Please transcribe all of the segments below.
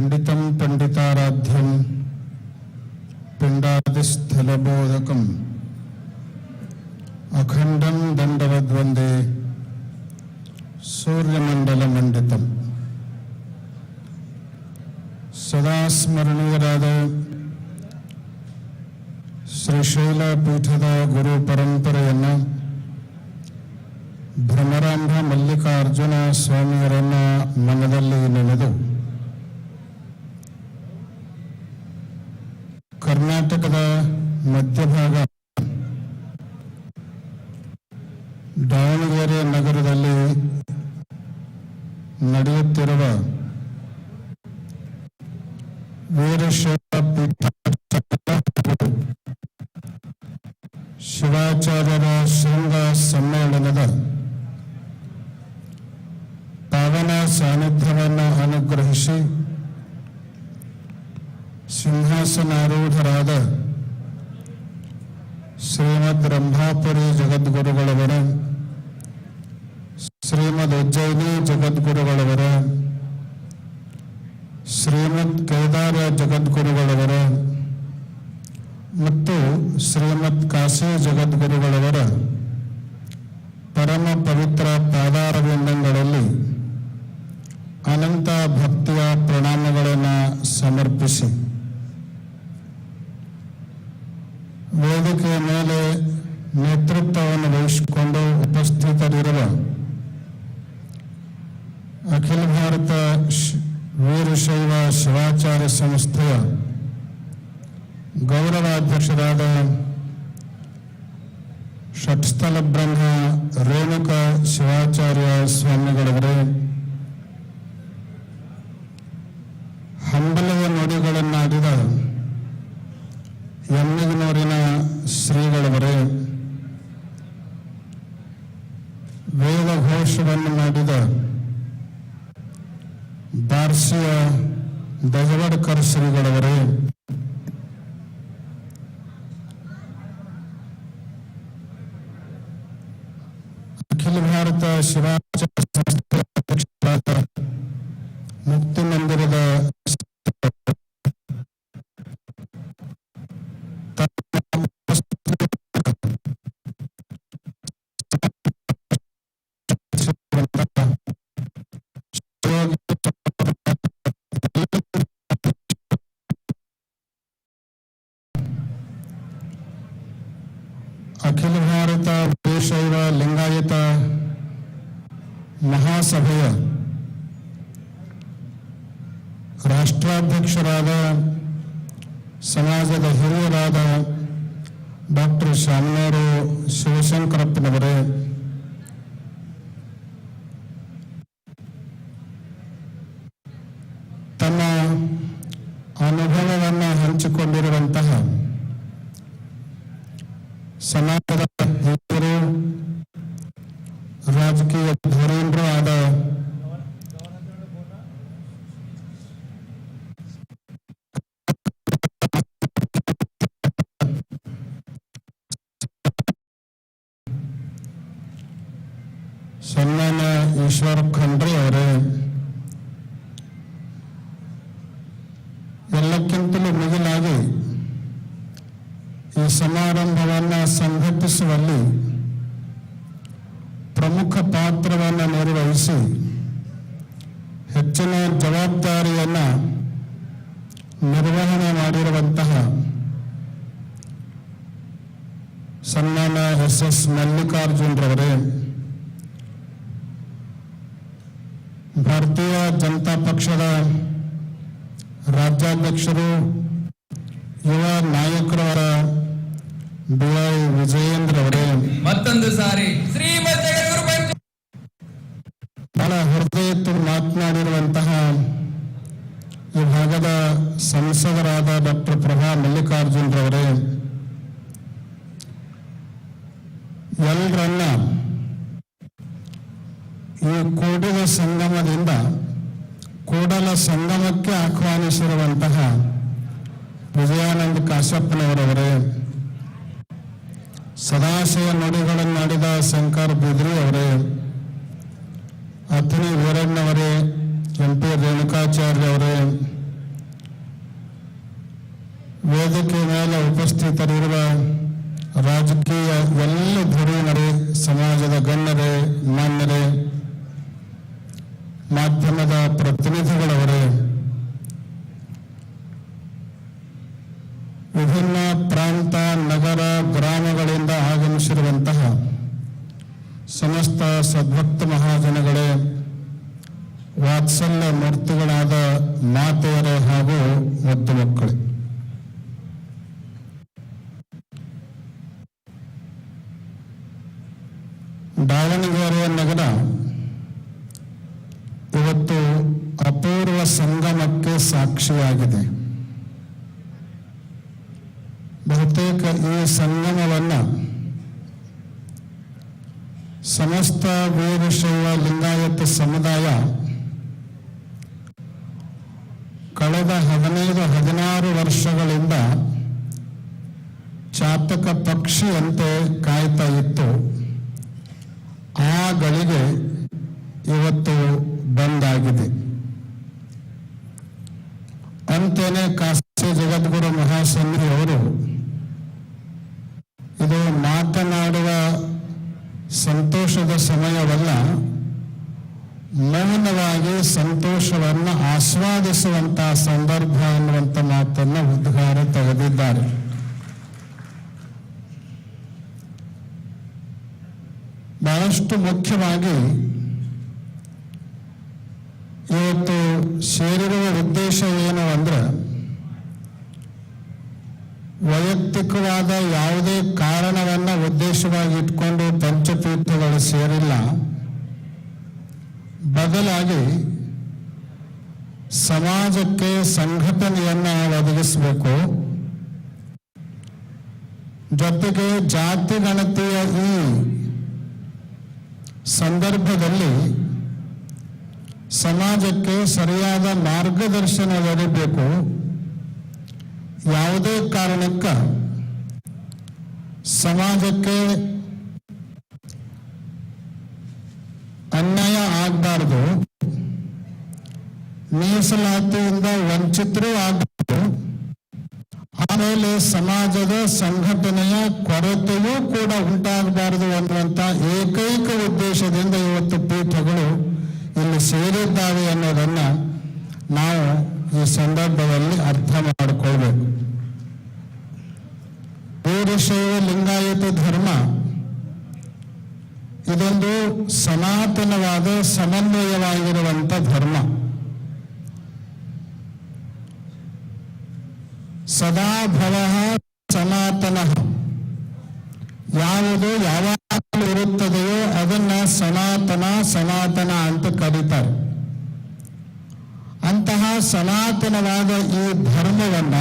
ಪಂಡಿತಂ ಪಂಡಿತಾರಾಧ್ಯಂ ಪಿಂಡಾದಿಸ್ಥಲಬೋಧಕಂ ಅಖಂಡಂ ದಂಡವದ್ವಂದೇ ಸೂರ್ಯಮಂಡಲಮಂಡಿತಂ ಸದಾ ಸ್ಮರಣೀಯರಾದ ಶ್ರೀಶೈಲ ಪೀಠದ ಗುರು ಪರಂಪರೆಯನ್ನು ಭ್ರಮರಾಂಭ ಮಲ್ಲಿಕಾರ್ಜುನ ಸ್ವಾಮಿಯರನ್ನ ಮನದಲ್ಲಿ ನೆನೆದು ಶ್ರೀಮದ್ ಕಾಶಿ ಜಗದ್ಗುರುಗಳವರ ಮಹಾಸಭೆಯ ರಾಷ್ಟ್ರಾಧ್ಯಕ್ಷರಾದ ಸಮಾಜದ ಹಿರಿಯರಾದ ಡಾಕ್ಟರ್ ಶಾಮನೂರು ಶಿವಶಂಕರಪ್ಪನವರೇ ఈశ్వర్ ಭಾರತೀಯ ಜನತಾ ಪಕ್ಷದ ರಾಜ್ಯಾಧ್ಯಕ್ಷರು ಯುವ ನಾಯಕರವರ ಬಿ ವೈ ವಿಜಯೇಂದ್ರ ಅವರೇ. ಮತ್ತೊಂದು ಸಾರಿ ಬಹಳ ಹೃದಯ ಮಾತನಾಡಿರುವಂತಹ ಈ ಭಾಗದ ಸಂಸದರಾದ ಡಾಕ್ಟರ್ ಪ್ರಭಾ ಮಲ್ಲಿಕಾರ್ಜುನ್ರವರೇ ಎಲ್ಲರನ್ನ ಈ ಕೂಡಿದ ಸಂಗಮದಿಂದ ಕೂಡಲ ಸಂಗಮಕ್ಕೆ ಆಹ್ವಾನಿಸಿರುವಂತಹ ವಿಜಯಾನಂದ ಕಾಶಪ್ಪನವರವರೇ ಸದಾಶಯ ನುಡಿಗಳನ್ನಾಡಿದ ಶಂಕರ್ ಬಿದ್ರಿ ಅವರೇ ಅತಿನಿ ವೀರಣ್ಣವರೇ ಎಂ ಪಿ ರೇಣುಕಾಚಾರ್ಯ ಅವರೇ ವೇದಿಕೆ ಮೇಲೆ ಉಪಸ್ಥಿತರಿ ದಾವಣಗೆರೆ ನಗರ ಇವತ್ತು ಅಪೂರ್ವ ಸಂಗಮಕ್ಕೆ ಸಾಕ್ಷಿಯಾಗಿದೆ. ಬಹುತೇಕ ಈ ಸಂಗಮವನ್ನು ಸಮಸ್ತ ವೀರಶೈವ ಲಿಂಗಾಯತ ಸಮುದಾಯ ಸಂತೋಷದ ಸಮಯವಲ್ಲ, ಮೌನವಾಗಿ ಸಂತೋಷವನ್ನು ಆಸ್ವಾದಿಸುವಂತಹ ಸಂದರ್ಭ ಅನ್ನುವಂಥ ಮಾತನ್ನು ಉದ್ಗಾರ ತೆಗೆದಿದ್ದಾರೆ. ಬಹಳಷ್ಟು ಮುಖ್ಯವಾಗಿ ಇವತ್ತು ಸೇರಿರುವ ಉದ್ದೇಶ ಏನು ಅಂದ್ರೆ ವೈಯಕ್ತಿಕವಾದ ಯಾವುದೇ ಕಾರಣವನ್ನ ಉದ್ದೇಶವಾಗಿ ಇಟ್ಕೊಂಡು ಪಂಚತೀರ್ಥಗಳು ಸೇರಿಲ್ಲ. ಬದಲಾಗಿ ಸಮಾಜಕ್ಕೆ ಸಂಘಟನೆಯನ್ನ ಒದಗಿಸಬೇಕು. ಜೊತೆಗೆ ಜಾತಿ ಗಣತಿಯ ಈ ಸಂದರ್ಭದಲ್ಲಿ ಸಮಾಜಕ್ಕೆ ಸರಿಯಾದ ಮಾರ್ಗದರ್ಶನ ಒದಗಬೇಕು. ಯಾವುದೇ ಕಾರಣಕ್ಕ ಸಮಾಜಕ್ಕೆ ಅನ್ಯಾಯ ಆಗಬಾರ್ದು, ಮೀಸಲಾತಿಯಿಂದ ವಂಚಿತರೂ ಆಗಬಾರ್ದು, ಆಮೇಲೆ ಸಮಾಜದ ಸಂಘಟನೆಯ ಕೊರತೆಯೂ ಕೂಡ ಉಂಟಾಗಬಾರದು ಅನ್ನುವಂತ ಏಕೈಕ ಉದ್ದೇಶದಿಂದ ಇವತ್ತು ಪೀಠಗಳು ಇಲ್ಲಿ ಸೇರಿದ್ದಾವೆ ಅನ್ನೋದನ್ನ ನಾವು ಈ ಸಂದರ್ಭದಲ್ಲಿ ಅರ್ಥ ಮಾಡಿಕೊಳ್ಬೇಕು. ವೀರಶೈವ ಲಿಂಗಾಯತ ಧರ್ಮ ಇದೊಂದು ಸನಾತನವಾದ ಸಮನ್ವಯವಾಗಿರುವಂತ ಧರ್ಮ. ಸದಾ ಭವ ಸನಾತನ. ಯಾವುದು ಯಾವಾಗಲೂ ಇರುತ್ತದೆಯೋ ಅದನ್ನ ಸನಾತನ ಸನಾತನ ಅಂತ ಕರೀತಾರೆ. ಸನಾತನವಾದ ಈ ಧರ್ಮವನ್ನ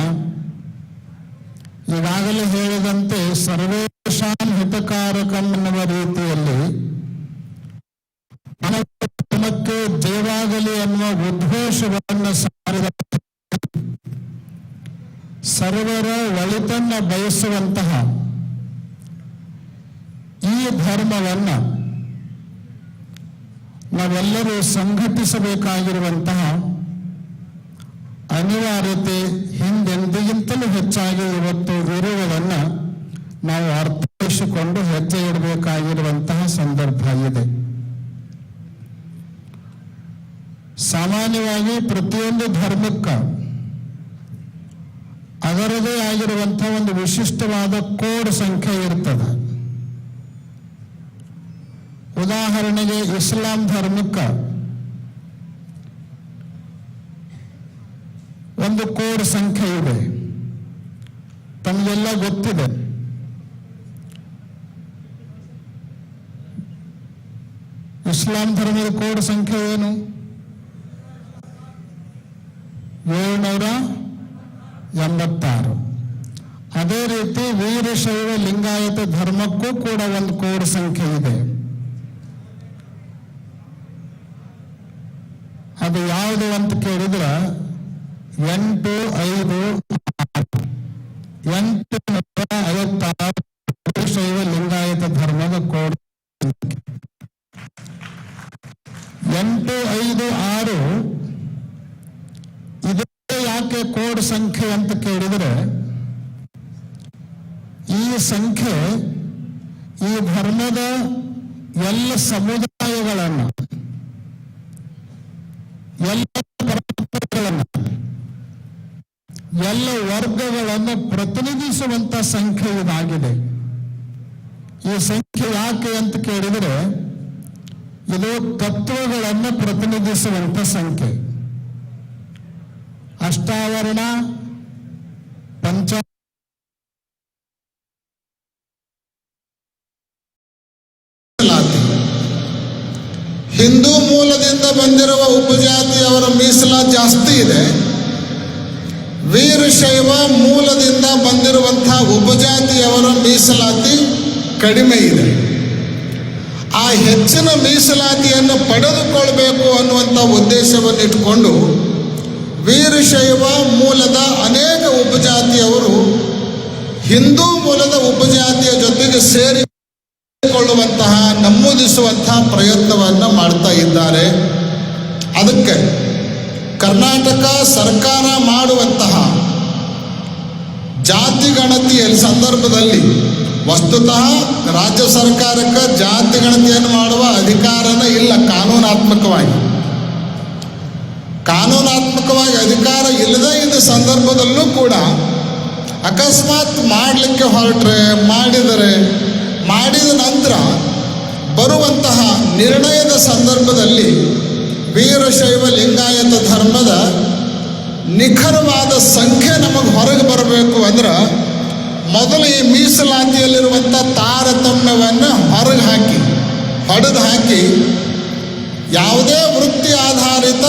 ಈಗಾಗಲೇ ಹೇಳಿದಂತೆ ಸರ್ವೇಶಾನ್ ಹಿತಕಾರಕಂ ಎನ್ನುವ ರೀತಿಯಲ್ಲಿ ಧರ್ಮಕ್ಕೆ ಜಯವಾಗಲಿ ಎನ್ನುವ ಉದ್ಘೋಷವನ್ನು ಸಾರಿದ ಸರ್ವರ ಒಳಿತನ್ನ ಬಯಸುವಂತಹ ಈ ಧರ್ಮವನ್ನ ನಾವೆಲ್ಲರೂ ಸಂಘಟಿಸಬೇಕಾಗಿರುವಂತಹ ಅನಿವಾರ್ಯತೆ ಹಿಂದೆಂದಿಗಿಂತಲೂ ಹೆಚ್ಚಾಗಿ ಇವತ್ತು ಇರುವುದನ್ನು ನಾವು ಅರ್ಥೈಸಿಕೊಂಡು ಹೆಜ್ಜೆ ಇಡಬೇಕಾಗಿರುವಂತಹ ಸಂದರ್ಭ ಇದೆ. ಸಾಮಾನ್ಯವಾಗಿ ಪ್ರತಿಯೊಂದು ಧರ್ಮಕ್ಕ ಅದರದೇ ಆಗಿರುವಂತಹ ಒಂದು ವಿಶಿಷ್ಟವಾದ ಕೋಡ್ ಸಂಖ್ಯೆ ಇರ್ತದೆ. ಉದಾಹರಣೆಗೆ ಇಸ್ಲಾಂ ಧರ್ಮಕ್ಕೆ ಒಂದು ಕೋಡ್ ಸಂಖ್ಯೆ ಇದೆ. ತಮಗೆಲ್ಲ ಗೊತ್ತಿದೆ. ಇಸ್ಲಾಂ ಧರ್ಮದ ಕೋಡ್ ಸಂಖ್ಯೆ ಏನು? ಏಳ್ನೂರ ಎಂಬತ್ತಾರು. ಅದೇ ರೀತಿ ವೀರಶೈವ ಲಿಂಗಾಯತ ಧರ್ಮಕ್ಕೂ ಕೂಡ ಒಂದು ಕೋಡ್ ಸಂಖ್ಯೆ ಇದೆ. ಇದೇ ಕೋಡ್ ಸಂಖ್ಯೆ ಅಂತ ಕೇಳಿದರೆ, ಈ ಸಂಖ್ಯೆ, ಈ ಧರ್ಮದ ಎಲ್ಲ ಸಮುದಾಯಗಳನ್ನು, ಎಲ್ಲ ಪರಂಪರೆಗಳನ್ನು, ಎಲ್ಲ ವರ್ಗಗಳನ್ನು ಪ್ರತಿನಿಧಿಸುವಂತ ಸಂಖ್ಯೆ ಇದಾಗಿದೆ. ಈ ಸಂಖ್ಯೆ ಯಾಕೆ ಅಂತ ಕೇಳಿದರೆ, ಇದು ತತ್ವಗಳನ್ನು ಪ್ರತಿನಿಧಿಸುವಂತ ಸಂಖ್ಯೆ. ಅಷ್ಟಾವರಣ ಪಂಚ ಹಿಂದೂ ಮೂಲದಿಂದ ಬಂದಿರುವ ಉಪಜಾತಿಯವರ ಮೀಸಲಾತಿ ಜಾಸ್ತಿ ಇದೆ. ವೀರಶೈವ ಮೂಲದಿಂದ ಬಂದಿರುವಂತಹ ಉಪಜಾತಿಯವರ ಮೀಸಲಾತಿ ಕಡಿಮೆ ಇದೆ. ಆ ಹೆಚ್ಚಿನ ಮೀಸಲಾತಿಯನ್ನು ಪಡೆದುಕೊಳ್ಬೇಕು ಅನ್ನುವಂಥ ಉದ್ದೇಶವನ್ನು ಇಟ್ಕೊಂಡು ವೀರಶೈವ ಮೂಲದ ಅನೇಕ ಉಪಜಾತಿಯವರು ಹಿಂದೂ ಮೂಲದ ಉಪಜಾತಿಯ ಜೊತೆಗೆ ಸೇರಿಕೊಳ್ಳುವಂತಹ ನಮೂದಿಸುವಂತಹ ಪ್ರಯತ್ನವನ್ನು ಮಾಡ್ತಾ ಇದ್ದಾರೆ. ಅದಕ್ಕೆ ಕರ್ನಾಟಕ ಸರ್ಕಾರ ಮಾಡುವಂತಹ ಜಾತಿ ಗಣತಿಯ ಸಂದರ್ಭದಲ್ಲಿ ವಸ್ತುತಃ ರಾಜ್ಯ ಸರ್ಕಾರಕ್ಕೆ ಜಾತಿ ಗಣತಿಯನ್ನು ಮಾಡುವ ಅಧಿಕಾರನ ಇಲ್ಲ, ಕಾನೂನಾತ್ಮಕವಾಗಿ. ಇಲ್ಲದೇ ಇದ್ದ ಸಂದರ್ಭದಲ್ಲೂ ಕೂಡ ಅಕಸ್ಮಾತ್ ಮಾಡಲಿಕ್ಕೆ ಹೊರಟ್ರೆ, ಮಾಡಿದರೆ, ಮಾಡಿದ ನಂತರ ಬರುವಂತಹ ನಿರ್ಣಯದ ಸಂದರ್ಭದಲ್ಲಿ ವೀರಶೈವ ಲಿಂಗಾಯತ ಧರ್ಮದ ನಿಖರವಾದ ಸಂಖ್ಯೆ ನಮಗೆ ಹೊರಗೆ ಬರಬೇಕು ಅಂದ್ರೆ ಮೊದಲು ಈ ಮೀಸಲಾತಿಯಲ್ಲಿರುವಂಥ ತಾರತಮ್ಯವನ್ನು ಹೊರಗೆ ಹಾಕಿ, ಹೊಡೆದು ಹಾಕಿ ಯಾವುದೇ ವೃತ್ತಿ ಆಧಾರಿತ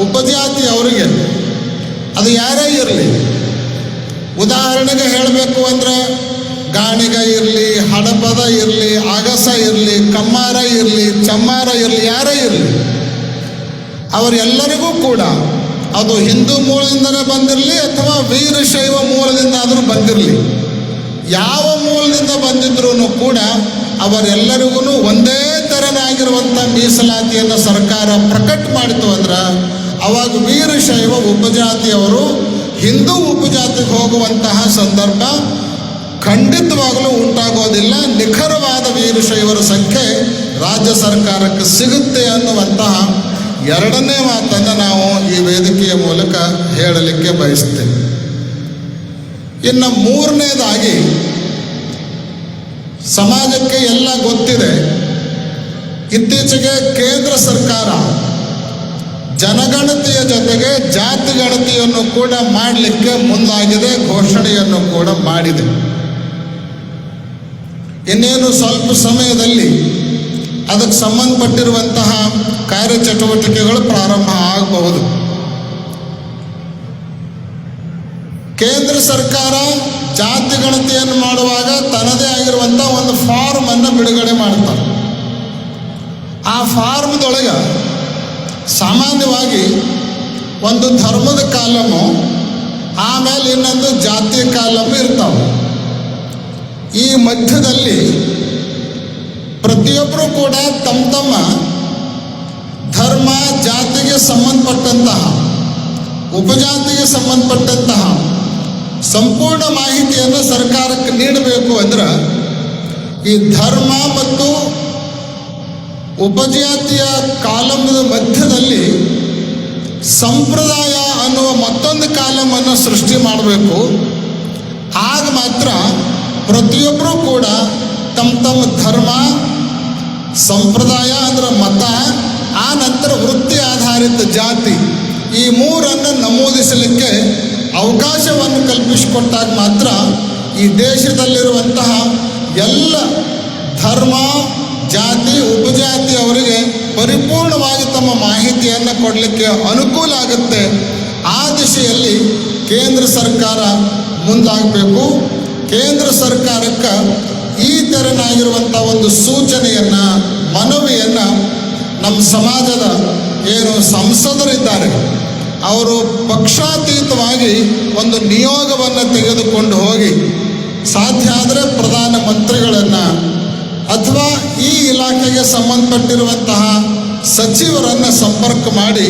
ಉಪಜಾತಿ ಅವರಿಗೆ ಅದು ಯಾರೇ ಇರಲಿ. ಉದಾಹರಣೆಗೆ ಹೇಳಬೇಕು ಅಂದ್ರೆ ಗಾಣಿಗ ಇರಲಿ, ಹಡಪದ ಇರಲಿ, ಅಗಸ ಇರಲಿ, ಕಮ್ಮಾರ ಇರಲಿ, ಚಮ್ಮಾರ ಇರಲಿ, ಯಾರೇ ಇರಲಿ. ಅವರೆಲ್ಲರಿಗೂ ಕೂಡ ಅದು ಹಿಂದೂ ಮೂಲದಿಂದನೇ ಬಂದಿರಲಿ ಅಥವಾ ವೀರಶೈವ ಮೂಲದಿಂದ ಆದರೂ ಬಂದಿರಲಿ. ಯಾವ ಮೂಲದಿಂದ ಬಂದಿದ್ರೂ ಕೂಡ ಅವರೆಲ್ಲರಿಗೂ ಒಂದೇ ತೆರನಾಗಿರುವಂಥ ಮೀಸಲಾತಿಯನ್ನು ಸರ್ಕಾರ ಪ್ರಕಟ ಮಾಡಿತು ಅಂದ್ರೆ ಅವಾಗ ವೀರಶೈವ ಉಪಜಾತಿಯವರು ಹಿಂದೂ ಉಪಜಾತಿಗೆ ಹೋಗುವಂತಹ ಸಂದರ್ಭ ಖಂಡಿತವಾಗಲೂ ಉಂಟಾಗೋದಿಲ್ಲ. ನಿಖರವಾದ ವೀರಶೈವರ ಸಂಖ್ಯೆ ರಾಜ್ಯ ಸರ್ಕಾರಕ್ಕೆ ಸಿಗುತ್ತೆ ಅನ್ನುವಂತಹ ಎರಡನೇ ಮಾತನ್ನು ನಾವು ಈ ವೇದಿಕೆಯ ಮೂಲಕ ಹೇಳಲಿಕ್ಕೆ ಬಯಸ್ತೇವೆ ಇನ್ನು ಮೂರನೇದಾಗಿ, ಸಮಾಜಕ್ಕೆ ಎಲ್ಲ ಗೊತ್ತಿದೆ. ಇತ್ತೀಚೆಗೆ ಕೇಂದ್ರ ಸರ್ಕಾರ ಜನಗಣತಿಯ ಜೊತೆಗೆ ಜಾತಿ ಗಣತಿಯನ್ನು ಕೂಡ ಮಾಡಲಿಕ್ಕೆ ಮುಂದಾಗಿದೆ, ಘೋಷಣೆಯನ್ನು ಕೂಡ ಮಾಡಿದೆ. ಇನ್ನೇನು ಸ್ವಲ್ಪ ಸಮಯದಲ್ಲಿ ಅದಕ್ಕೆ ಸಂಬಂಧಪಟ್ಟಿರುವಂತಹ ಕಾರ್ಯಚಟುವಟಿಕೆಗಳು ಪ್ರಾರಂಭ ಆಗಬಹುದು. ಕೇಂದ್ರ ಸರ್ಕಾರ ಜಾತಿ ಗಣತಿಯನ್ನು ಮಾಡುವಾಗ ತನ್ನದೇ ಆಗಿರುವಂತಹ ಒಂದು ಫಾರ್ಮ್ ಅನ್ನು ಬಿಡುಗಡೆ ಮಾಡ್ತಾರೆ. ಆ ಫಾರ್ಮ್ದೊಳಗೆ ಸಾಮಾನ್ಯವಾಗಿ ಒಂದು ಧರ್ಮದ ಕಾಲಮು ಆಮೇಲೆ ಇನ್ನೊಂದು ಜಾತಿಯ ಕಾಲಮು ಇರ್ತಾವೆ. ಈ ಮಧ್ಯದಲ್ಲಿ ಪ್ರತಿಯೊಬ್ಬರು ಕೂಡ ತಮ್ಮ ತಮ್ಮ ಧರ್ಮ, ಜಾತಿಗೆ ಸಂಬಂಧಪಟ್ಟಂತಹ, ಉಪಜಾತಿಗೆ ಸಂಬಂಧಪಟ್ಟಂತಹ ಸಂಪೂರ್ಣ ಮಾಹಿತಿಯನ್ನು ಸರ್ಕಾರಕ್ಕೆ ನೀಡಬೇಕು ಅಂದ್ರೆ ಈ ಧರ್ಮ ಮತ್ತು ಉಪಜಾತಿಯ ಕಾಲಮದ ಮಧ್ಯದಲ್ಲಿ ಸಂಪ್ರದಾಯ ಅನ್ನುವ ಮತ್ತೊಂದು ಕಾಲಮನ್ನು ಸೃಷ್ಟಿ ಮಾಡಬೇಕು. ಆಗ ಮಾತ್ರ ಪ್ರತಿಯೊಬ್ಬರೂ ಕೂಡ ತಮ್ಮ ತಮ್ಮ ಧರ್ಮ, ಸಂಪ್ರದಾಯ ಅಂದ್ರೆ ಮತ, ಆ ನಂತರ ವೃತ್ತಿ ಆಧಾರಿತ ಜಾತಿ ಈ ಮೂರನ್ನು ನಮೂದಿಸಲಿಕ್ಕೆ ಅವಕಾಶವನ್ನು ಕಲ್ಪಿಸಿಕೊಟ್ಟಾಗ ಮಾತ್ರ ಈ ದೇಶದಲ್ಲಿರುವಂತಹ ಎಲ್ಲ ಧರ್ಮ ಉಪಜಾತಿ ಅವರಿಗೆ ಪರಿಪೂರ್ಣವಾಗಿ ತಮ್ಮ ಮಾಹಿತಿಯನ್ನು ಕೊಡಲಿಕ್ಕೆ ಅನುಕೂಲ ಆಗುತ್ತೆ. ಆ ದಿಶೆಯಲ್ಲಿ ಕೇಂದ್ರ ಸರ್ಕಾರ ಮುಂದಾಗಬೇಕು. ಕೇಂದ್ರ ಸರ್ಕಾರಕ್ಕೆ ಈ ತೆರನಾಗಿರುವಂಥ ಒಂದು ಸೂಚನೆಯನ್ನು, ಮನವಿಯನ್ನು ನಮ್ಮ ಸಮಾಜದ ಏನು ಸಂಸದರಿದ್ದಾರೆ, ಅವರು ಪಕ್ಷಾತೀತವಾಗಿ ಒಂದು ನಿಯೋಗವನ್ನು ತೆಗೆದುಕೊಂಡು ಹೋಗಿ, ಸಾಧ್ಯ ಆದರೆ ಪ್ರಧಾನ ಮಂತ್ರಿಗಳನ್ನು ಅಥವಾ ಈ ಇಲಾಖೆಗೆ ಸಂಬಂಧಪಟ್ಟಿರುವಂತಹ ಸಚಿವರನ್ನು ಸಂಪರ್ಕ ಮಾಡಿ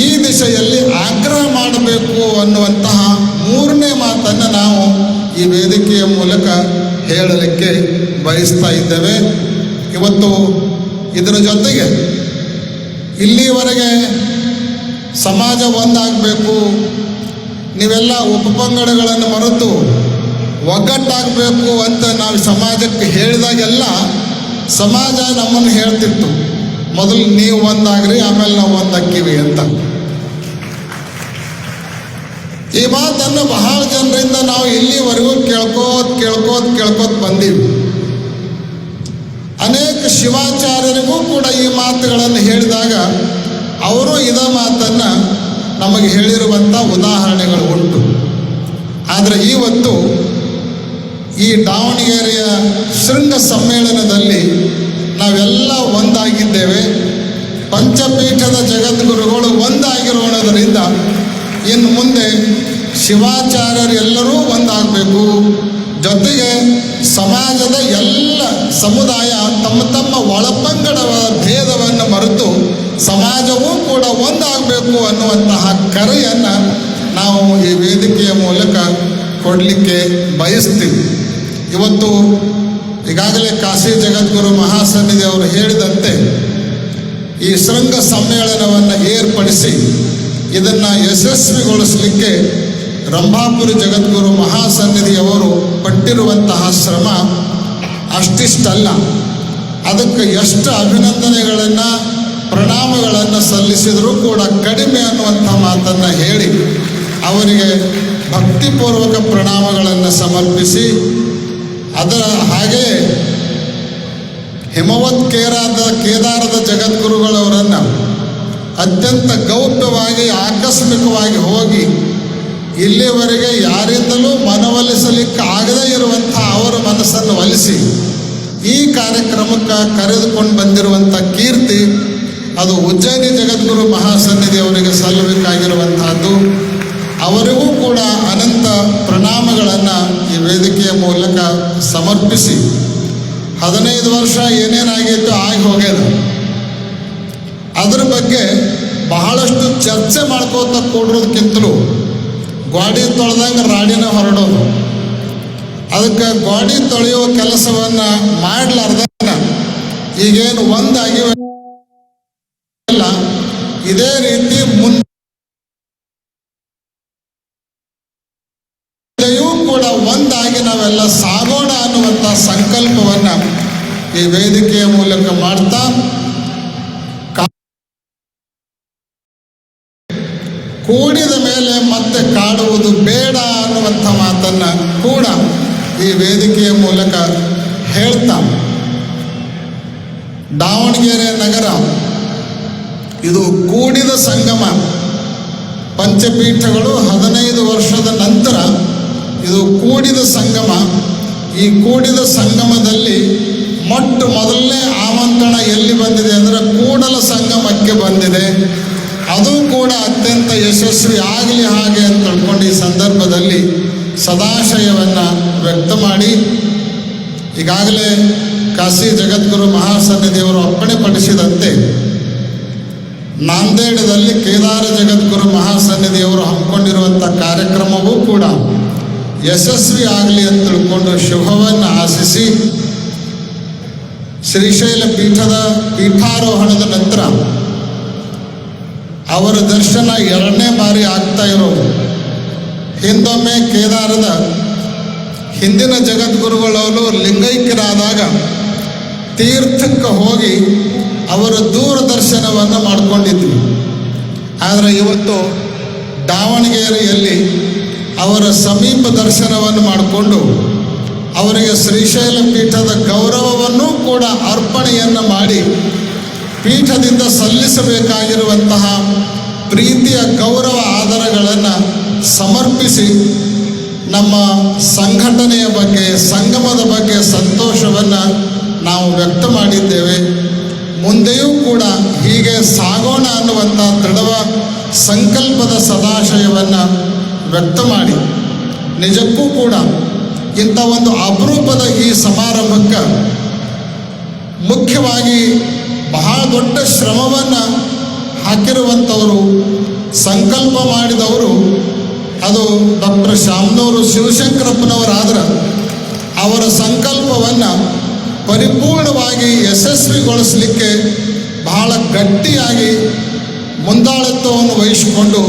ಈ ದಿಶೆಯಲ್ಲಿ ಆಗ್ರಹ ಮಾಡಬೇಕು ಅನ್ನುವಂತಹ ಮೂರನೇ ಮಾತನ್ನು ನಾವು ಈ ವೇದಿಕೆಯ ಮೂಲಕ ಹೇಳಲಿಕ್ಕೆ ಬಯಸ್ತಾ ಇದ್ದೇವೆ. ಇವತ್ತು ಇದರ ಜೊತೆಗೆ ಇಲ್ಲಿವರೆಗೆ ಸಮಾಜ ಒಂದಾಗಬೇಕು. ನೀವೆಲ್ಲ ಉಪಪಂಗಡಗಳನ್ನು ಮರೆತು ಒಗ್ಗಟ್ಟಾಗಬೇಕು ಅಂತ ನಾವು ಸಮಾಜಕ್ಕೆ ಹೇಳಿದಾಗೆಲ್ಲ ಸಮಾಜ ನಮ್ಮನ್ನು ಹೇಳ್ತಿತ್ತು. ಮೊದಲು ನೀವು ಒಂದಾಗ್ರಿ, ಆಮೇಲೆ ನಾವು ಒಂದಕ್ಕಿವಿ ಅಂತ. ಈ ಮಾತನ್ನು ಬಹಳ ಜನರಿಂದ ನಾವು ಇಲ್ಲಿವರೆಗೂ ಕೇಳ್ಕೋತ್ ಕೇಳ್ಕೋತ್ ಕೇಳ್ಕೋತ್ ಬಂದೀವಿ. ಅನೇಕ ಶಿವಾಚಾರ್ಯರಿಗೂ ಕೂಡ ಈ ಮಾತುಗಳನ್ನು ಹೇಳಿದಾಗ ಅವರು ಇದ ಮಾತನ್ನು ನಮಗೆ ಹೇಳಿರುವಂಥ ಉದಾಹರಣೆಗಳು ಉಂಟು. ಆದರೆ ಇವತ್ತು ಈ ದಾವಣಗೆರೆಯ ಶೃಂಗ ಸಮ್ಮೇಳನದಲ್ಲಿ ನಾವೆಲ್ಲ ಒಂದಾಗಿದ್ದೇವೆ. ಪಂಚಪೀಠದ ಜಗದ್ಗುರುಗಳು ಒಂದಾಗಿರೋಣದರಿಂದ ಇನ್ನು ಮುಂದೆ ಶಿವಾಚಾರ್ಯರೆಲ್ಲರೂ ಒಂದಾಗಬೇಕು. ಜೊತೆಗೆ ಸಮಾಜದ ಎಲ್ಲ ಸಮುದಾಯ ತಮ್ಮ ತಮ್ಮ ಒಳಪಂಗಡವ ಭೇದವನ್ನು ಮರೆತು ಸಮಾಜವೂ ಕೂಡ ಒಂದಾಗಬೇಕು ಅನ್ನುವಂತಹ ಕರೆಯನ್ನು ನಾವು ಈ ವೇದಿಕೆಯ ಮೂಲಕ ಕೊಡಲಿಕ್ಕೆ ಬಯಸ್ತೀವಿ. ಇವತ್ತು ಈಗಾಗಲೇ ಕಾಶಿ ಜಗದ್ಗುರು ಮಹಾಸನ್ನಿಧಿ ಅವರು ಹೇಳಿದಂತೆ ಈ ಶೃಂಗ ಸಮ್ಮೇಳನವನ್ನು ಏರ್ಪಡಿಸಿ ಇದನ್ನು ಯಶಸ್ವಿಗೊಳಿಸಲಿಕ್ಕೆ ರಂಭಾಪುರಿ ಜಗದ್ಗುರು ಮಹಾಸನ್ನಿಧಿಯವರು ಪಟ್ಟಿರುವಂತಹ ಶ್ರಮ ಅಷ್ಟಿಷ್ಟಲ್ಲ. ಅದಕ್ಕೆ ಎಷ್ಟು ಅಭಿನಂದನೆಗಳನ್ನು, ಪ್ರಣಾಮಗಳನ್ನು ಸಲ್ಲಿಸಿದರೂ ಕೂಡ ಕಡಿಮೆ ಅನ್ನುವಂಥ ಮಾತನ್ನು ಹೇಳಿ ಅವರಿಗೆ ಭಕ್ತಿಪೂರ್ವಕ ಪ್ರಣಾಮಗಳನ್ನು ಸಮರ್ಪಿಸಿ ಅದರ ಹಾಗೆ ಹಿಮವತ್ ಕೇರಾದ ಕೇದಾರದ ಜಗದ್ಗುರುಗಳವರನ್ನು ಅತ್ಯಂತ ಗೌಪ್ಯವಾಗಿ, ಆಕಸ್ಮಿಕವಾಗಿ ಹೋಗಿ ಇಲ್ಲಿವರೆಗೆ ಯಾರಿಂದಲೂ ಮನವೊಲಿಸಲಿಕ್ಕೆ ಆಗದೇ ಇರುವಂಥ ಅವರ ಮನಸ್ಸನ್ನು ಒಲಿಸಿ ಈ ಕಾರ್ಯಕ್ರಮಕ್ಕೆ ಕರೆದುಕೊಂಡು ಬಂದಿರುವಂಥ ಕೀರ್ತಿ ಅದು ಉಜ್ಜಯಿನಿ ಜಗದ್ಗುರು ಮಹಾಸನ್ನಿಧಿ ಅವರಿಗೆ ಸಲ್ಲಬೇಕಾಗಿರುವಂತಹದ್ದು. ಅವರಿಗೂ ಕೂಡ ಅನಂತ ಪ್ರಣಾಮಗಳನ್ನು ಈ ವೇದಿಕೆಯ ಮೂಲಕ ಸಮರ್ಪಿಸಿ ಹದಿನೈದು ವರ್ಷ ಏನೇನಾಗಿತ್ತು ಆಗಿ ಹೋಗ್ಯದ. ಅದ್ರ ಬಗ್ಗೆ ಬಹಳಷ್ಟು ಚರ್ಚೆ ಮಾಡ್ಕೋತ ಕೂಡೋದಕ್ಕಿಂತಲೂ ಗಾಡಿ ತೊಳೆದಂಗೆ ರಾಡಿನ ಹೊರಡೋದು. ಅದಕ್ಕೆ ಗಾಡಿ ತೊಳೆಯುವ ಕೆಲಸವನ್ನು ಮಾಡಲಾರ್ದ ಈಗೇನು ಒಂದಾಗಿ ಇದೇ ರೀತಿ ಮುಂದೆಯೂ ನಾವೆಲ್ಲ ಸಾಗೋಣ ಅನ್ನುವಂಥ ಸಂಕಲ್ಪವನ್ನು ಈ ವೇದಿಕೆಯ ಮೂಲಕ ಮಾಡ್ತಾ ಕೂಡಿದ ಮೇಲೆ ಮತ್ತೆ ಕಾಡುವುದು ಬೇಡ ಅನ್ನುವಂಥ ಮಾತನ್ನ ಕೂಡ ಈ ವೇದಿಕೆಯ ಮೂಲಕ ಹೇಳ್ತಾ. ದಾವಣಗೆರೆ ನಗರ, ಇದು ಕೂಡಿದ ಸಂಗಮ. ಪಂಚಪೀಠಗಳು ಹದಿನೈದು ವರ್ಷದ ನಂತರ ಇದು ಕೂಡಿದ ಸಂಗಮ. ಈ ಕೂಡಿದ ಸಂಗಮದಲ್ಲಿ ಮೊಟ್ಟ ಮೊದಲನೇ ಆಮಂತ್ರಣ ಎಲ್ಲಿ ಬಂದಿದೆ ಅಂದರೆ ಕೂಡಲ ಸಂಗಮಕ್ಕೆ ಬಂದಿದೆ. ಅದು ಕೂಡ ಅತ್ಯಂತ ಯಶಸ್ವಿ ಆಗಲಿ ಹಾಗೆ ಅಂತ ತಿಳ್ಕೊಂಡು ಈ ಸಂದರ್ಭದಲ್ಲಿ ಸದಾಶಯವನ್ನು ವ್ಯಕ್ತ ಮಾಡಿ. ಈಗಾಗಲೇ ಕಾಶಿ ಜಗದ್ಗುರು ಮಹಾಸನ್ನಿಧಿಯವರು ಅಪ್ಪಣೆ ಪಡಿಸಿದಂತೆ ನಾಂದೇಡದಲ್ಲಿ ಕೇದಾರ ಜಗದ್ಗುರು ಮಹಾಸನ್ನಿಧಿಯವರು ಹಮ್ಮಿಕೊಂಡಿರುವಂಥ ಕಾರ್ಯಕ್ರಮವೂ ಕೂಡ ಯಶಸ್ವಿ ಆಗಲಿ ಅಂತ ತಿಳ್ಕೊಂಡು ಶುಭವನ್ನು ಆಶಿಸಿ ಶ್ರೀಶೈಲ ಪೀಠದ ಪೀಠಾರೋಹಣದ ನಂತರ ಅವರ ದರ್ಶನ ಎರಡನೇ ಬಾರಿ ಆಗ್ತಾ ಇರೋದು. ಹಿಂದೊಮ್ಮೆ ಕೇದಾರದ ಹಿಂದಿನ ಜಗದ್ಗುರುಗಳವರು ಲಿಂಗೈಕ್ಯರಾದಾಗ ತೀರ್ಥಕ್ಕೆ ಹೋಗಿ ಅವರ ದೂರದರ್ಶನವನ್ನು ಮಾಡಿಕೊಂಡಿದ್ವಿ. ಆದರೆ ಇವತ್ತು ದಾವಣಗೆರೆಯಲ್ಲಿ ಅವರ ಸಮೀಪ ದರ್ಶನವನ್ನು ಮಾಡಿಕೊಂಡು ಅವರಿಗೆ ಶ್ರೀಶೈಲ ಪೀಠದ ಗೌರವವನ್ನು ಕೂಡ ಅರ್ಪಣೆಯನ್ನು ಮಾಡಿ ಪೀಠದಿಂದ ಸಲ್ಲಿಸಬೇಕಾಗಿರುವಂತಹ ಪ್ರೀತಿಯ ಗೌರವ ಆಧಾರಗಳನ್ನು ಸಮರ್ಪಿಸಿ ನಮ್ಮ ಸಂಘಟನೆಯ ಬಗ್ಗೆ, ಸಂಗಮದ ಬಗ್ಗೆ ಸಂತೋಷವನ್ನು ನಾವು ವ್ಯಕ್ತ ಮಾಡಿದ್ದೇವೆ. ಮುಂದೆಯೂ ಕೂಡ ಹೀಗೆ ಸಾಗೋಣ ಅನ್ನುವಂಥ ದೃಢವ ಸಂಕಲ್ಪದ ಸದಾಶಯವನ್ನು ವ್ಯಕ್ತ ಮಾಡಿ. ನಿಜಕ್ಕೂ ಕೂಡ ಇಂಥ ಒಂದು ಅಪರೂಪದ ಈ ಸಮಾರಂಭಕ್ಕೆ ಮುಖ್ಯವಾಗಿ ಬಹಳ ದೊಡ್ಡ ಶ್ರಮವನ್ನು ಹಾಕಿರುವಂಥವರು, ಸಂಕಲ್ಪ ಮಾಡಿದವರು ಅದು ಡಾಕ್ಟರ್ ಶಾಮ್ನವರು ಶಿವಶಂಕರಪ್ಪನವರಾದ್ರೆ ಅವರ ಸಂಕಲ್ಪವನ್ನು ಪರಿಪೂರ್ಣವಾಗಿ ಯಶಸ್ವಿಗೊಳಿಸಲಿಕ್ಕೆ ಬಹಳ ಗಟ್ಟಿಯಾಗಿ ಮುಂದಾಳತ್ವವನ್ನು ವಹಿಸಿಕೊಂಡು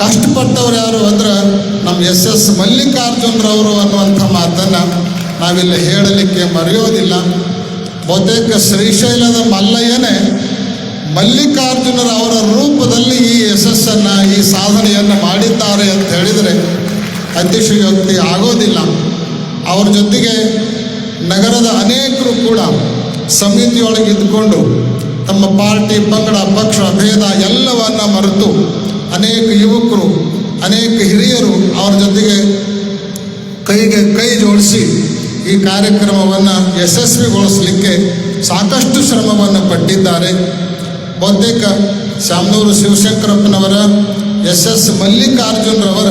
ಕಷ್ಟಪಟ್ಟವ್ರು ಯಾರು ಅಂದ್ರೆ ನಮ್ಮ ಎಸ್ ಎಸ್ ಮಲ್ಲಿಕಾರ್ಜುನರವರು ಅನ್ನುವಂಥ ಮಾತನ್ನು ನಾವಿಲ್ಲಿ ಹೇಳಲಿಕ್ಕೆ ಮರೆಯೋದಿಲ್ಲ. ಬಹುತೇಕ ಶ್ರೀಶೈಲದ ಮಲ್ಲಯ್ಯನೇ ಮಲ್ಲಿಕಾರ್ಜುನರ ಅವರ ರೂಪದಲ್ಲಿ ಈ ಯಶಸ್ಸನ್ನು ಈ ಸಾಧನೆಯನ್ನು ಮಾಡಿದ್ದಾರೆ ಅಂತ ಹೇಳಿದರೆ ಅತಿಶಯೋಕ್ತಿ ಆಗೋದಿಲ್ಲ. ಅವ್ರ ಜೊತೆಗೆ ನಗರದ ಅನೇಕರು ಕೂಡ ಸಮಿತಿಯೊಳಗೆ ಇದ್ದುಕೊಂಡು ತಮ್ಮ ಪಾರ್ಟಿ, ಪಂಗಡ, ಪಕ್ಷ, ಭೇದ ಎಲ್ಲವನ್ನ ಮರೆತು ಅನೇಕ ಯುವಕರು, ಅನೇಕ ಹಿರಿಯರು ಅವರ ಜೊತೆಗೆ ಕೈಗೆ ಕೈ ಜೋಡಿಸಿ ಈ ಕಾರ್ಯಕ್ರಮವನ್ನು ಯಶಸ್ವಿಗೊಳಿಸಲಿಕ್ಕೆ ಸಾಕಷ್ಟು ಶ್ರಮವನ್ನು ಪಟ್ಟಿದ್ದಾರೆ. ಬಹುತೇಕ ಶಾಮನೂರು ಶಿವಶಂಕರಪ್ಪನವರ, ಎಸ್ ಎಸ್ ಮಲ್ಲಿಕಾರ್ಜುನರವರ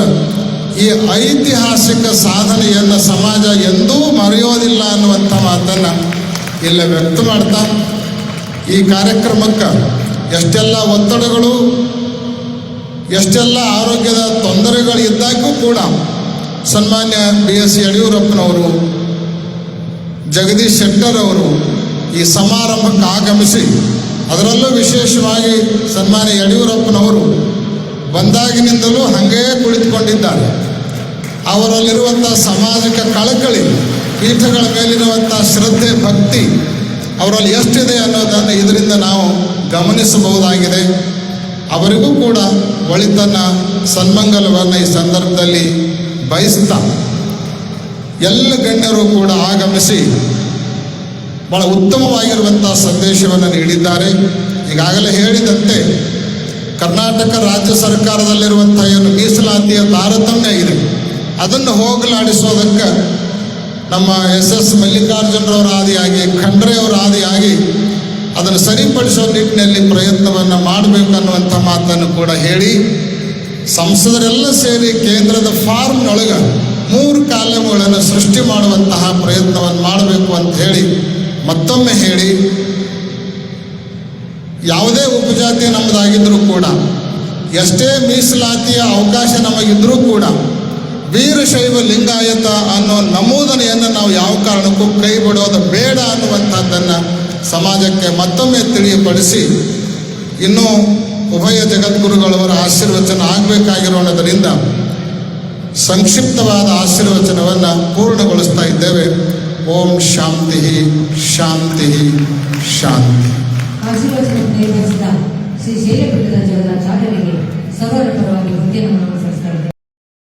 ಈ ಐತಿಹಾಸಿಕ ಸಾಧನೆಯನ್ನು ಸಮಾಜ ಎಂದೂ ಮರೆಯೋದಿಲ್ಲ ಅನ್ನುವಂಥ ಮಾತನ್ನು ಇಲ್ಲ ವ್ಯಕ್ತ ಮಾಡ್ತಾ ಈ ಕಾರ್ಯಕ್ರಮಕ್ಕೆ ಎಷ್ಟೆಲ್ಲ ಒತ್ತಡಗಳು ಎಷ್ಟೆಲ್ಲ ಆರೋಗ್ಯದ ತೊಂದರೆಗಳು ಇದ್ದಾಗೂ ಕೂಡ ಸನ್ಮಾನ್ಯ ಬಿ ಎಸ್ ಯಡಿಯೂರಪ್ಪನವರು, ಜಗದೀಶ್ ಶೆಟ್ಟರ್ ಅವರು ಈ ಸಮಾರಂಭಕ್ಕೆ ಆಗಮಿಸಿ ಅದರಲ್ಲೂ ವಿಶೇಷವಾಗಿ ಸನ್ಮಾನ್ಯ ಯಡಿಯೂರಪ್ಪನವರು ಬಂದಾಗಿನಿಂದಲೂ ಹಾಗೇ ಕುಳಿತುಕೊಂಡಿದ್ದಾರೆ. ಅವರಲ್ಲಿರುವಂಥ ಸಾಮಾಜಿಕ ಕಳಕಳಿ, ಪೀಠಗಳ ಮೇಲಿರುವಂಥ ಶ್ರದ್ಧೆ, ಭಕ್ತಿ ಅವರಲ್ಲಿ ಎಷ್ಟಿದೆ ಅನ್ನೋದನ್ನು ಇದರಿಂದ ನಾವು ಗಮನಿಸಬಹುದಾಗಿದೆ. ಅವರಿಗೂ ಕೂಡ ಒಳಿತನ ಸನ್ಮಂಗಲವನ್ನು ಈ ಸಂದರ್ಭದಲ್ಲಿ ಬಯಸ್ತಾ ಎಲ್ಲ ಗಣ್ಯರು ಕೂಡ ಆಗಮಿಸಿ ಬಹಳ ಉತ್ತಮವಾಗಿರುವಂತಹ ಸಂದೇಶವನ್ನು ನೀಡಿದ್ದಾರೆ. ಈಗಾಗಲೇ ಹೇಳಿದಂತೆ ಕರ್ನಾಟಕ ರಾಜ್ಯ ಸರ್ಕಾರದಲ್ಲಿರುವಂಥ ಏನು ಮೀಸಲಾತಿಯ ತಾರತಮ್ಯ ಇದೆ. ಅದನ್ನು ಹೋಗಲಾಡಿಸೋದಕ್ಕೆ ನಮ್ಮ ಎಸ್ ಎಸ್ ಮಲ್ಲಿಕಾರ್ಜುನರವರ ಆದಿಯಾಗಿ ಖಂಡ್ರೆಯವರ ಆದಿಯಾಗಿ ಅದನ್ನು ಸರಿಪಡಿಸುವ ನಿಟ್ಟಿನಲ್ಲಿ ಪ್ರಯತ್ನವನ್ನು ಮಾಡಬೇಕನ್ನುವಂಥ ಮಾತನ್ನು ಕೂಡ ಹೇಳಿ, ಸಂಸದರೆಲ್ಲ ಸೇರಿ ಕೇಂದ್ರದ ಫಾರ್ಮ್ನೊಳಗೆ ಮೂರು ಕಾಲಮ್ಗಳನ್ನು ಸೃಷ್ಟಿ ಮಾಡುವಂತಹ ಪ್ರಯತ್ನವನ್ನು ಮಾಡಬೇಕು ಅಂತ ಹೇಳಿ ಮತ್ತೊಮ್ಮೆ ಹೇಳಿ, ಯಾವುದೇ ಉಪಜಾತಿ ನಮ್ಮದಾಗಿದ್ದರೂ ಕೂಡ, ಎಷ್ಟೇ ಮೀಸಲಾತಿಯ ಅವಕಾಶ ನಮಗಿದ್ರೂ ಕೂಡ, ವೀರಶೈವ ಲಿಂಗಾಯತ ಅನ್ನೋ ನಮೂದನೆಯನ್ನು ನಾವು ಯಾವ ಕಾರಣಕ್ಕೂ ಕೈ ಬಿಡೋದು ಬೇಡ ಅನ್ನುವಂಥದ್ದನ್ನು ಸಮಾಜಕ್ಕೆ ಮತ್ತೊಮ್ಮೆ ತಿಳಿಯಪಡಿಸಿ ಇನ್ನೂ ಉಭಯ ಜಗದ್ಗುರುಗಳವರ ಆಶೀರ್ವಚನ ಆಗಬೇಕಾಗಿರೋದರಿಂದ ಸಂಕ್ಷಿಪ್ತವಾದ ಆಶೀರ್ವಚನವನ್ನು ಪೂರ್ಣಗೊಳಿಸ್ತಾ ಇದ್ದೇವೆ. ಓಂ ಶಾಂತಿ ಶಾಂತಿ ಶಾಂತಿ. ಶ್ರೀ ಶೈಲಪೀಠದ ಜಗನ್ನಾಚಾರ್ಯರಿಗೆ